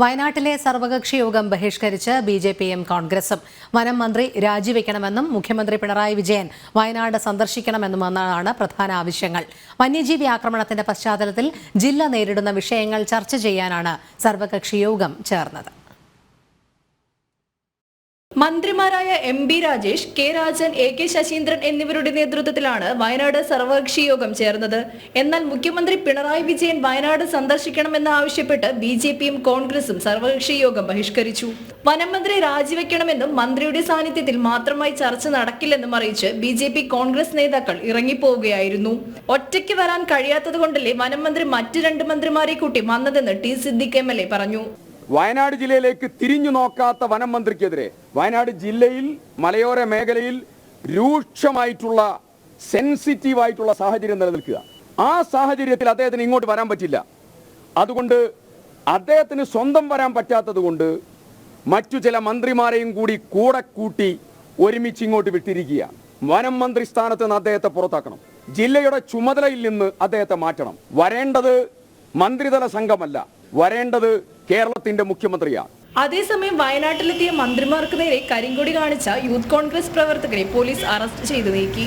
വയനാട്ടിലെ സർവകക്ഷി യോഗം ബഹിഷ്കരിച്ച് ബി ജെ പിയും കോൺഗ്രസും വനം മന്ത്രി രാജിവെക്കണമെന്നും മുഖ്യമന്ത്രി പിണറായി വിജയൻ വയനാട് സന്ദർശിക്കണമെന്നുമെന്നാണ് പ്രധാന ആവശ്യങ്ങൾ. വന്യജീവി ആക്രമണത്തിന്റെ പശ്ചാത്തലത്തിൽ ജില്ല നേരിടുന്ന വിഷയങ്ങൾ ചർച്ച ചെയ്യാനാണ് സർവകക്ഷി യോഗം ചേർന്നത്. മന്ത്രിമാരായ M B Rajesh K Rajan A K Saseendran എന്നിവരുടെ നേതൃത്വത്തിലാണ് വയനാട് സർവകക്ഷി യോഗം ചേർന്നത്. എന്നാൽ മുഖ്യമന്ത്രി പിണറായി വിജയൻ വയനാട് സന്ദർശിക്കണമെന്ന് ആവശ്യപ്പെട്ട് ബി ജെ പിയും കോൺഗ്രസും സർവകക്ഷി യോഗം ബഹിഷ്കരിച്ചു. വനമന്ത്രി രാജിവെക്കണമെന്നും മന്ത്രിയുടെ സാന്നിധ്യത്തിൽ മാത്രമായി ചർച്ച നടക്കില്ലെന്നും അറിയിച്ച് ബി ജെ പി കോൺഗ്രസ് നേതാക്കൾ ഇറങ്ങിപ്പോവുകയായിരുന്നു. ഒറ്റയ്ക്ക് വരാൻ കഴിയാത്തതുകൊണ്ടല്ലേ വനമന്ത്രി മറ്റു രണ്ട് മന്ത്രിമാരെ കൂട്ടി വന്നതെന്ന് T Siddique M L A പറഞ്ഞു. വയനാട് ജില്ലയിലേക്ക് തിരിഞ്ഞു നോക്കാത്ത വനം മന്ത്രിക്കെതിരെ വയനാട് ജില്ലയിൽ മലയോര മേഖലയിൽ രൂക്ഷമായിട്ടുള്ള സെൻസിറ്റീവ് ആയിട്ടുള്ള സാഹചര്യം നിലനിൽക്കുക. ആ സാഹചര്യത്തിൽ അദ്ദേഹത്തിന് ഇങ്ങോട്ട് വരാൻ പറ്റില്ല. അതുകൊണ്ട് അദ്ദേഹത്തിന് സ്വന്തം വരാൻ പറ്റാത്തത് കൊണ്ട് മറ്റു ചില മന്ത്രിമാരെയും കൂടി കൂടെ കൂട്ടി ഒരുമിച്ച് ഇങ്ങോട്ട് വിട്ടിരിക്കുക. വനം മന്ത്രി സ്ഥാനത്ത് നിന്ന് അദ്ദേഹത്തെ പുറത്താക്കണം. ജില്ലയുടെ ചുമതലയിൽ നിന്ന് അദ്ദേഹത്തെ മാറ്റണം. വരേണ്ടത് മന്ത്രിതല സംഘമല്ല. വരേണ്ടത് കേരളത്തിന്റെ മുഖ്യമന്ത്രിയാണ് അതേസമയം വയനാട്ടിലെത്തിയ മന്ത്രിമാർക്ക് നേരെ കരിങ്കൊടി കാണിച്ച യൂത്ത് കോൺഗ്രസ് പ്രവർത്തകരെ പോലീസ് അറസ്റ്റ് ചെയ്തു നീക്കി.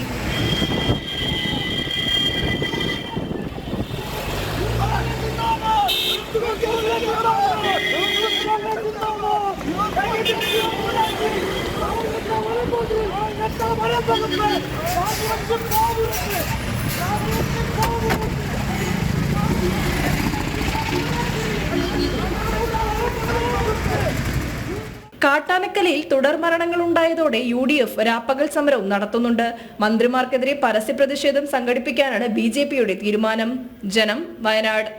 കാട്ടാനക്കലയിൽ തുടർ മരണങ്ങൾ ഉണ്ടായതോടെ യു ഡി എഫ് രാപ്പകൽ സമരവും നടത്തുന്നുണ്ട്. മന്ത്രിമാർക്കെതിരെ പരസ്യ പ്രതിഷേധം സംഘടിപ്പിക്കാനാണ് ബി തീരുമാനം. ജനം വയനാട്.